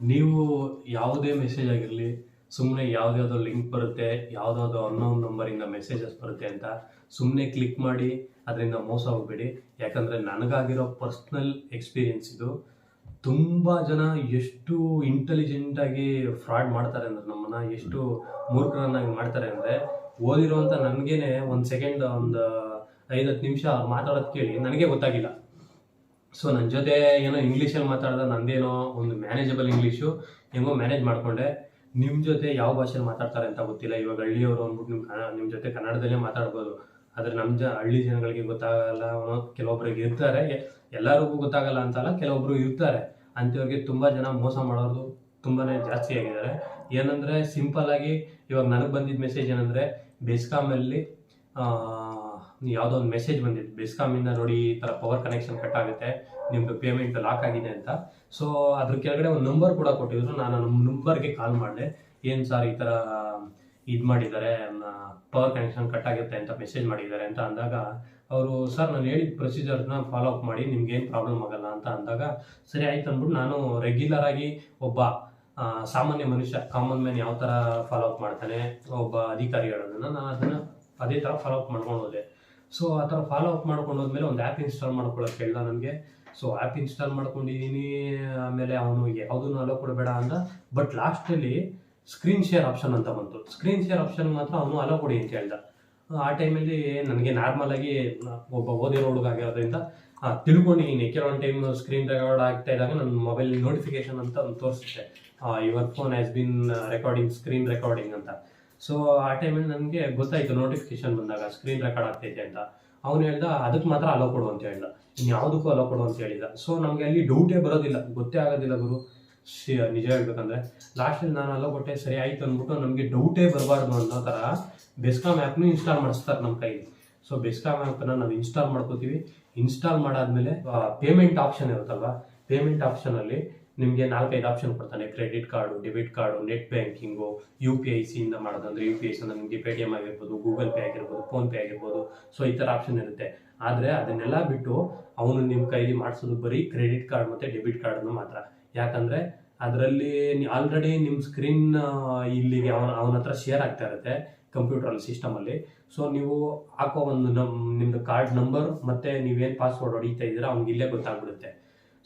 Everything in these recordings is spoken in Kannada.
ನೀವು ಯಾವುದೇ ಮೆಸೇಜ್ ಆಗಿರಲಿ ಸುಮ್ಮನೆ ಯಾವುದ್ಯಾವುದೋ ಲಿಂಕ್ ಬರುತ್ತೆ ಯಾವುದಾದ್ರು ಅನ್ನೋನ್ ನಂಬರಿಂದ ಮೆಸೇಜಸ್ ಬರುತ್ತೆ ಅಂತ ಸುಮ್ಮನೆ ಕ್ಲಿಕ್ ಮಾಡಿ, ಅದರಿಂದ ಮೋಸ ಹೋಗ್ಬೇಡಿ. ಯಾಕಂದರೆ ನನಗಾಗಿರೋ ಪರ್ಸ್ನಲ್ ಎಕ್ಸ್ಪೀರಿಯನ್ಸ್ ಇದು. ತುಂಬ ಜನ ಎಷ್ಟು ಇಂಟೆಲಿಜೆಂಟಾಗಿ ಫ್ರಾಡ್ ಮಾಡ್ತಾರೆ ಅಂದರೆ ನಮ್ಮನ್ನು, ಎಷ್ಟು ಮೂರ್ಖರನ್ನಾಗಿ ಮಾಡ್ತಾರೆ ಅಂದರೆ ಓದಿರೋಂಥ ನನಗೇನೆ ಒಂದು ಸೆಕೆಂಡ್ ಒಂದು ಐದು ಹತ್ತು ನಿಮಿಷ ಮಾತಾಡೋದು ಕೇಳಿ, ನನಗೆ ಗೊತ್ತಾಗಿಲ್ಲ. ಸೊ ನನ್ನ ಜೊತೆ ಏನೋ ಇಂಗ್ಲೀಷಲ್ಲಿ ಮಾತಾಡ್ದ, ನಂದೇನೋ ಒಂದು ಮ್ಯಾನೇಜಬಲ್ ಇಂಗ್ಲೀಷು ಹೆಂಗೋ ಮ್ಯಾನೇಜ್ ಮಾಡಿಕೊಂಡೆ. ನಿಮ್ಮ ಜೊತೆ ಯಾವ ಭಾಷೆಯಲ್ಲಿ ಮಾತಾಡ್ತಾರೆ ಅಂತ ಗೊತ್ತಿಲ್ಲ. ಇವಾಗ ಹಳ್ಳಿಯವರು ಅಂದ್ಬಿಟ್ಟು ನಿಮ್ಮ ಕನ್ನಡ ನಿಮ್ಮ ಜೊತೆ ಕನ್ನಡದಲ್ಲೇ ಮಾತಾಡ್ಬೋದು. ಆದರೆ ನಮ್ಮ ಜ, ಹಳ್ಳಿ ಜನಗಳಿಗೆ ಗೊತ್ತಾಗಲ್ಲ ಅನ್ನೋ ಕೆಲವೊಬ್ಬರಿಗೆ ಇರ್ತಾರೆ. ಎಲ್ಲರಿಗೂ ಗೊತ್ತಾಗಲ್ಲ ಅಂತಲ್ಲ ಕೆಲವೊಬ್ಬರು ಇರ್ತಾರೆ. ಅಂಥವ್ರಿಗೆ ತುಂಬ ಜನ ಮೋಸ ಮಾಡೋದು ತುಂಬಾ ಜಾಸ್ತಿ ಆಗಿದ್ದಾರೆ. ಏನಂದರೆ ಆಗಿ ಇವಾಗ ನನಗೆ ಬಂದಿದ್ದ ಮೆಸೇಜ್ ಏನಂದರೆ ಬೆಸ್ಕಾಮಲ್ಲಿ ಯಾವುದೋ ಒಂದು ಮೆಸೇಜ್ ಬಂದಿತ್ತು. ಬೆಸ್ಕಾಮಿಂದ ನೋಡಿ ಈ ಥರ ಪವರ್ ಕನೆಕ್ಷನ್ ಕಟ್ ಆಗುತ್ತೆ ನಿಮ್ಮದು ಪೇಮೆಂಟ್ ಲಾಕ್ ಆಗಿದೆ ಅಂತ. ಸೊ ಅದ್ರ ಕೆಳಗಡೆ ಒಂದು ನಂಬರ್ ಕೂಡ ಕೊಟ್ಟಿದ್ರು. ನಾನು ನಮ್ಮ ನಂಬರ್ಗೆ ಕಾಲ್ ಮಾಡಿದೆ. ಏನು ಸರ್ ಈ ಥರ ಇದು ಮಾಡಿದ್ದಾರೆ ಪವರ್ ಕನೆಕ್ಷನ್ ಕಟ್ ಆಗುತ್ತೆ ಅಂತ ಮೆಸೇಜ್ ಮಾಡಿದ್ದಾರೆ ಅಂತ ಅಂದಾಗ, ಅವರು ಸರ್ ನಾನು ಹೇಳಿದ ಪ್ರೊಸೀಜರ್ನ ಫಾಲೋ ಅಪ್ ಮಾಡಿ, ನಿಮ್ಗೆ ಏನು ಪ್ರಾಬ್ಲಮ್ ಆಗಲ್ಲ ಅಂತ ಅಂದಾಗ, ಸರಿ, ಆಯ್ತು ಅಂದ್ಬಿಟ್ಟು ನಾನು ರೆಗ್ಯುಲರ್ ಆಗಿ ಒಬ್ಬ ಸಾಮಾನ್ಯ ಮನುಷ್ಯ ಕಾಮನ್ ಮ್ಯಾನ್ ಯಾವ ಥರ ಫಾಲೋ ಅಪ್ ಮಾಡ್ತಾನೆ, ಒಬ್ಬ ಅಧಿಕಾರಿ ಹೇಳೋದನ್ನ, ನಾನು ಅದನ್ನು ಅದೇ ಥರ ಫಾಲೋ ಅಪ್ ಮಾಡ್ಕೊಂಡು ಹೋದೆ. ಸೊ ಆ ಥರ ಫಾಲೋ ಅಪ್ ಮಾಡ್ಕೊಂಡು ಹೋದ್ಮೇಲೆ ಒಂದು ಆ್ಯಪ್ ಇನ್ಸ್ಟಾಲ್ ಮಾಡ್ಕೊಳ್ಳೋಕೆ ಹೇಳ್ದ ನನಗೆ. ಸೊ ಆ್ಯಪ್ ಇನ್ಸ್ಟಾಲ್ ಮಾಡ್ಕೊಂಡಿದ್ದೀನಿ ಆಮೇಲೆ ಅವನು ಯಾವುದನ್ನು ಅಲೋ ಕೊಡಬೇಡ ಅಂದ. ಬಟ್ ಲಾಸ್ಟಲ್ಲಿ ಸ್ಕ್ರೀನ್ ಶೇರ್ ಆಪ್ಷನ್ ಅಂತ ಬಂತು. ಸ್ಕ್ರೀನ್ ಶೇರ್ ಆಪ್ಷನ್ ಮಾತ್ರ ಅವನು ಅಲೋ ಕೊಡಿ ಅಂತ ಹೇಳ್ದ. ಆ ಟೈಮಲ್ಲಿ ನನಗೆ ನಾರ್ಮಲ್ ಆಗಿ ಒಬ್ಬ ಓದಿರೋ ಹುಡುಗ ಆಗಿರೋದ್ರಿಂದ ತಿಳ್ಕೊಂಡಿದ್ದೀನಿ ಕೆಲವೊಂದು ಟೈಮ್ ಸ್ಕ್ರೀನ್ ರೆಕಾರ್ಡ್ ಆಗ್ತಾ ಇದ್ದಾಗ ನನ್ನ ಮೊಬೈಲ್ ನೋಟಿಫಿಕೇಶನ್ ಅಂತ ತೋರಿಸುತ್ತೆ. Your phone has been recording screen recording ಅಂತ. ಸೊ ಆ ಟೈಮಲ್ಲಿ ನನಗೆ ಗೊತ್ತಾಯ್ತು ನೋಟಿಫಿಕೇಶನ್ ಬಂದಾಗ ಸ್ಕ್ರೀನ್ ರೆಕಾರ್ಡ್ ಆಗ್ತೈತೆ ಅಂತ. ಅವನು ಹೇಳ್ದ ಅದಕ್ಕೆ ಮಾತ್ರ ಅಲೋ ಕೊಡು ಅಂತ ಹೇಳ್ದ. ಇನ್ಯಾವುದಕ್ಕೂ ಅಲೋ ಕೊಡು ಅಂತ ಹೇಳಿದ. ಸೊ ನಮಗೆ ಅಲ್ಲಿ ಡೌಟೇ ಬರೋದಿಲ್ಲ. ಗೊತ್ತೇ ಆಗೋದಿಲ್ಲ ಗುರು. ಶಿ ನಿಜ ಹೇಳ್ಬೇಕಂದ್ರೆ ಲಾಸ್ಟಲ್ಲಿ ನಾನು ಅಲೋ ಕೊಟ್ಟೆ, ಸರಿ ಆಯ್ತು ಅಂದ್ಬಿಟ್ಟು ನಮಗೆ ಡೌಟೇ ಬರಬಾರ್ದು ಅನ್ನೋ ಥರ ಬೆಸ್ಕಾಮ್ ಆ್ಯಪ್ನು ಇನ್ಸ್ಟಾಲ್ ಮಾಡಿಸ್ತಾರೆ ನಮ್ಮ ಕೈಲಿ. ಸೊ ಬೆಸ್ಕಾಮ್ ಆ್ಯಪನ್ನು ನಾವು ಇನ್ಸ್ಟಾಲ್ ಮಾಡ್ಕೋತೀವಿ. ಇನ್ಸ್ಟಾಲ್ ಮಾಡಾದ್ಮೇಲೆ ಪೇಮೆಂಟ್ ಆಪ್ಷನ್ ಇರುತ್ತಲ್ವಾ? ಪೇಮೆಂಟ್ ಆಪ್ಷನಲ್ಲಿ ನಿಮಗೆ ನಾಲ್ಕೈದು ಆಪ್ಷನ್ ಕೊಡ್ತಾನೆ. Credit card debit card net banking U P I ಸಿಯಿಂದ ಮಾಡೋದಂದ್ರೆ ಯು ಪಿ ಐ ಸಿಂದ ನಿಮಗೆ ಪೇ ಟಿ ಎಂ ಆಗಿರ್ಬೋದು ಗೂಗಲ್ ಪೇ ಆಗಿರ್ಬೋದು ಫೋನ್ ಪೇ ಆಗಿರ್ಬೋದು. ಸೊ ಈ ಥರ ಆಪ್ಷನ್ ಇರುತ್ತೆ. ಆದರೆ ಅದನ್ನೆಲ್ಲ ಬಿಟ್ಟು ಅವನು ನಿಮ್ಮ ಕೈಲಿ ಮಾಡಿಸೋದು ಬರೀ ಕ್ರೆಡಿಟ್ ಕಾರ್ಡ್ ಮತ್ತು ಡೆಬಿಟ್ ಕಾರ್ಡನ್ನು ಮಾತ್ರ. ಯಾಕಂದರೆ ಅದರಲ್ಲಿ ಆಲ್ರೆಡಿ ನಿಮ್ಮ ಸ್ಕ್ರೀನ್ ಇಲ್ಲಿಗೆ ಅವನ ಅವನ ಹತ್ರ ಶೇರ್ ಆಗ್ತಾ ಇರುತ್ತೆ ಕಂಪ್ಯೂಟ್ರಲ್ಲಿ ಸಿಸ್ಟಮಲ್ಲಿ ಸೊ ನೀವು ಹಾಕೋ ಒಂದು ನಮ್ಮ ನಿಮ್ಮದು ಕಾರ್ಡ್ ನಂಬರ್ ಮತ್ತು ನೀವೇನು ಪಾಸ್ವರ್ಡ್ ಹೊಡಿತಾ ಇದ್ದೀರಾ, ಅವ್ನಿಗೆ ಇಲ್ಲೇ ಗೊತ್ತಾಗ್ಬಿಡುತ್ತೆ.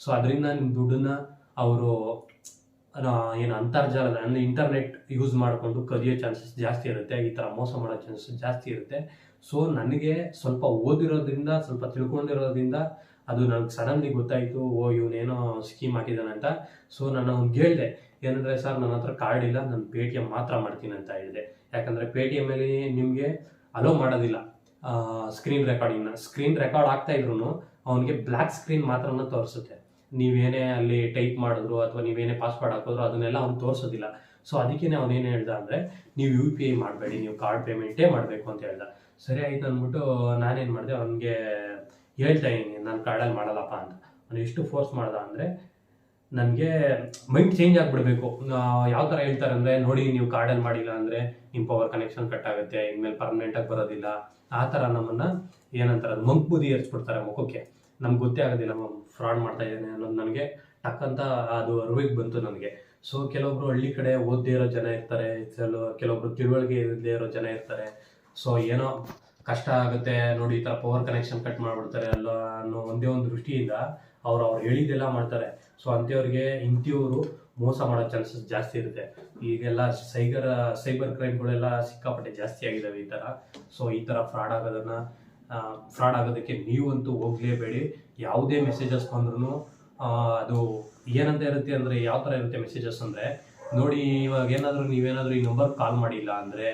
ಸೊ ಅದರಿಂದ ನಿಮ್ಮ ದುಡ್ಡನ್ನ ಅವರು ಏನು ಅಂತರ್ಜಾಲ ಅಂದರೆ ಇಂಟರ್ನೆಟ್ ಯೂಸ್ ಮಾಡಿಕೊಂಡು ಕಲಿಯೋ ಚಾನ್ಸಸ್ ಜಾಸ್ತಿ ಇರುತ್ತೆ, ಈ ಥರ ಮೋಸ ಮಾಡೋ ಚಾನ್ಸಸ್ ಜಾಸ್ತಿ ಇರುತ್ತೆ. ಸೊ ನನಗೆ ಸ್ವಲ್ಪ ಓದಿರೋದ್ರಿಂದ, ಸ್ವಲ್ಪ ತಿಳ್ಕೊಂಡಿರೋದ್ರಿಂದ ಅದು ನನಗೆ ಸಡನ್ಲಿ ಗೊತ್ತಾಯಿತು, ಓ, ಇವನೇನೋ ಸ್ಕೀಮ್ ಹಾಕಿದ್ದಾನೆ ಅಂತ. ಸೊ ನಾನು ಅವ್ನಿಗೆ ಹೇಳಿದೆ ಏನಂದರೆ, ಸರ್, ನನ್ನ ಹತ್ರ ಕಾರ್ಡ್ ಇಲ್ಲ, ನಾನು ಪೇ ಟಿ ಎಂ ಮಾತ್ರ ಮಾಡ್ತೀನಿ ಅಂತ ಹೇಳಿದೆ. ಯಾಕಂದರೆ ಪೇ ಟಿ ಎಮ್ಮಲ್ಲಿ ನಿಮಗೆ ಅಲೋ ಮಾಡೋದಿಲ್ಲ. ಸ್ಕ್ರೀನ್ ರೆಕಾರ್ಡಿಂಗ್ನ ಸ್ಕ್ರೀನ್ ರೆಕಾರ್ಡ್ ಆಗ್ತಾ ಇದ್ರು ಅವನಿಗೆ ಬ್ಲ್ಯಾಕ್ ಸ್ಕ್ರೀನ್ ಮಾತ್ರನ ತೋರಿಸುತ್ತೆ. ನೀವೇನೇ ಅಲ್ಲಿ ಟೈಪ್ ಮಾಡಿದ್ರು ಅಥವಾ ನೀವೇನೇ ಪಾಸ್ವರ್ಡ್ ಹಾಕಿದ್ರು ಅದನ್ನೆಲ್ಲ ಅವ್ನು ತೋರಿಸೋದಿಲ್ಲ. ಸೊ ಅದಕ್ಕೆ ಅವನೇನು ಹೇಳ್ದ ಅಂದರೆ, ನೀವು ಯು ಪಿ ಐ ಮಾಡಬೇಡಿ, ನೀವು ಕಾರ್ಡ್ ಪೇಮೆಂಟೇ ಮಾಡಬೇಕು ಅಂತ ಹೇಳ್ದ. ಸರಿ ಆಯ್ತು ಅಂದ್ಬಿಟ್ಟು ನಾನೇನು ಮಾಡಿದೆ, ಅವನಿಗೆ ಹೇಳ್ತಾ ಇದ್ದೀನಿ ನಾನು ಕಾರ್ಡಲ್ಲಿ ಮಾಡಲ್ಲಪ್ಪ ಅಂತ. ಅವನು ಎಷ್ಟು ಫೋರ್ಸ್ ಮಾಡ್ದ ಅಂದರೆ, ನನಗೆ ಮೈಂಡ್ ಚೇಂಜ್ ಆಗಿಬಿಡಬೇಕು. ಯಾವ ಥರ ಹೇಳ್ತಾರೆ ಅಂದರೆ, ನೋಡಿ, ನೀವು ಕಾರ್ಡಲ್ಲಿ ಮಾಡಿಲ್ಲ ಅಂದರೆ ನಿಮ್ಮ ಪವರ್ ಕನೆಕ್ಷನ್ ಕಟ್ ಆಗುತ್ತೆ, ಇನ್ಮೇಲೆ ಪರ್ಮನೆಂಟಾಗಿ ಬರೋದಿಲ್ಲ. ಆ ಥರ ನಮ್ಮನ್ನು ಏನಂತಾರೆ ಮಂಕ್ ಬೂದಿ ಏರ್ಸ್ಬಿಡ್ತಾರೆ ಮುಖಕ್ಕೆ. ನಮ್ಗೆ ಗೊತ್ತೇ ಆಗೋದಿಲ್ಲ ಫ್ರಾಡ್ ಮಾಡ್ತಾ ಇದ್ದಾನೆ ಅನ್ನೋದು ನನಗೆ ಟಕ್ಕಂತ ಅದು ಅರಿವಿಗೆ ಬಂತು ನನಗೆ. ಸೊ ಕೆಲವೊಬ್ರು ಹಳ್ಳಿ ಕಡೆ ಓದದೇ ಇರೋ ಜನ ಇರ್ತಾರೆ ಕೆಲವು ಕೆಲವೊಬ್ರು ತಿಳುವಳಿಕೆ ಇರದೇ ಇರೋ ಜನ ಇರ್ತಾರೆ. ಸೊ ಏನೋ ಕಷ್ಟ ಆಗುತ್ತೆ, ನೋಡಿ ಈ ಥರ ಪವರ್ ಕನೆಕ್ಷನ್ ಕಟ್ ಮಾಡಿಬಿಡ್ತಾರೆ ಅಲ್ಲ ಅನ್ನೋ ಒಂದೇ ಒಂದು ದೃಷ್ಟಿಯಿಂದ ಅವ್ರು ಅವ್ರು ಹೇಳಿದ್ದೆಲ್ಲ ಮಾಡ್ತಾರೆ. ಸೊ ಅಂಥವ್ರಿಗೆ ಇಂಥವ್ರು ಮೋಸ ಮಾಡೋ ಚಾನ್ಸಸ್ ಜಾಸ್ತಿ ಇರುತ್ತೆ. ಈಗೆಲ್ಲ ಸೈಬರ್ ಸೈಬರ್ ಕ್ರೈಮ್ಗಳೆಲ್ಲ ಸಿಕ್ಕಾಪಟ್ಟೆ ಜಾಸ್ತಿ ಆಗಿದ್ದಾವೆ ಈ ಥರ ಸೊ ಈ ಥರ ಫ್ರಾಡ್ ಆಗೋದನ್ನ ಫ್ರಾಡ್ ಆಗೋದಕ್ಕೆ ನೀವಂತೂ ಹೋಗ್ಲೇಬೇಡಿ. ಯಾವುದೇ ಮೆಸೇಜಸ್ ಬಂದ್ರೂ ಅದು ಏನಂತ ಇರುತ್ತೆ ಅಂದರೆ ಯಾವ ಥರ ಇರುತ್ತೆ ಮೆಸೇಜಸ್ ಅಂದರೆ, ನೋಡಿ, ಇವಾಗ ಏನಾದರೂ ನೀವೇನಾದರೂ ಈ ನಂಬರ್ ಕಾಲ್ ಮಾಡಿಲ್ಲ ಅಂದರೆ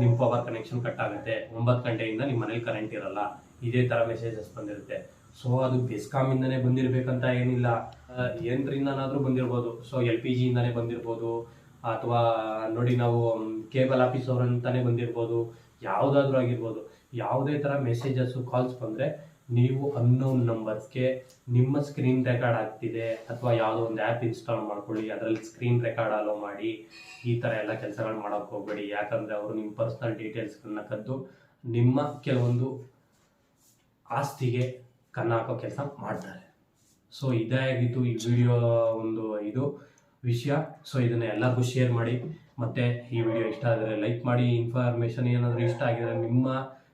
ನಿಮ್ಮ ಪವರ್ ಕನೆಕ್ಷನ್ ಕಟ್ ಆಗುತ್ತೆ. ಒಂಬತ್ತು ಗಂಟೆಯಿಂದ ನಿಮ್ಮ ಮನೇಲಿ ಕರೆಂಟ್ ಇರಲ್ಲ. ಇದೇ ಥರ ಮೆಸೇಜಸ್ ಬಂದಿರುತ್ತೆ. ಸೊ ಅದು ಬೆಸ್ಕಾಮಿಂದನೇ ಬಂದಿರಬೇಕಂತ ಏನಿಲ್ಲ. ಏನರಿಂದನಾದರೂ ಬಂದಿರ್ಬೋದು. ಸೊ ಎಲ್ ಪಿ ಜಿಯಿಂದನೇ ಬಂದಿರ್ಬೋದು. ಅಥವಾ, ನೋಡಿ, ನಾವು ಕೇಬಲ್ ಆಫೀಸ್ ಅವರಂತಾನೆ ಬಂದಿರ್ಬೋದು. ಯಾವುದಾದ್ರೂ ಆಗಿರ್ಬೋದು. ಯಾವುದೇ ಥರ ಮೆಸೇಜಸ್ಸು ಕಾಲ್ಸ್ ಬಂದರೆ ನೀವು ಅನ್ನೋನ್ ನಂಬರ್ಸ್ಗೆ ನಿಮ್ಮ ಸ್ಕ್ರೀನ್ ರೆಕಾರ್ಡ್ ಆಗ್ತಿದೆ ಅಥವಾ ಯಾವುದೋ ಒಂದು ಆ್ಯಪ್ ಇನ್ಸ್ಟಾಲ್ ಮಾಡ್ಕೊಳ್ಳಿ, ಅದರಲ್ಲಿ ಸ್ಕ್ರೀನ್ ರೆಕಾರ್ಡ್ ಅಲೋ ಮಾಡಿ, ಈ ಥರ ಎಲ್ಲ ಕೆಲಸಗಳು ಮಾಡೋಕ್ಕೆ ಹೋಗಬೇಡಿ. ಯಾಕಂದರೆ ಅವರು ನಿಮ್ಮ ಪರ್ಸ್ನಲ್ ಡೀಟೇಲ್ಸ್ಗಳನ್ನ ಕದ್ದು ನಿಮ್ಮ ಕೆಲವೊಂದು ಆಸ್ತಿಗೆ ಕನ್ನ ಹಾಕೋ ಕೆಲಸ ಮಾಡ್ತಾರೆ. ಸೊ ಇದೇ ಆಗಿತ್ತು ಈ ವಿಡಿಯೋ ಒಂದು ಇದು ವಿಷಯ. ಸೊ ಇದನ್ನು ಎಲ್ಲರಿಗೂ ಶೇರ್ ಮಾಡಿ. ಮತ್ತು ಈ ವಿಡಿಯೋ ಇಷ್ಟ ಆದರೆ ಲೈಕ್ ಮಾಡಿ. ಇನ್ಫಾರ್ಮೇಷನ್ ಏನಾದರೂ ಇಷ್ಟ ಆಗಿದ್ರೆ ನಿಮ್ಮ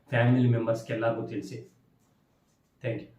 ಫ್ಯಾಮಿಲಿ ಮೆಂಬರ್ಸ್ಗೆ ಎಲ್ಲರಿಗೂ ತಿಳಿಸಿ ಥ್ಯಾಂಕ್ ಯು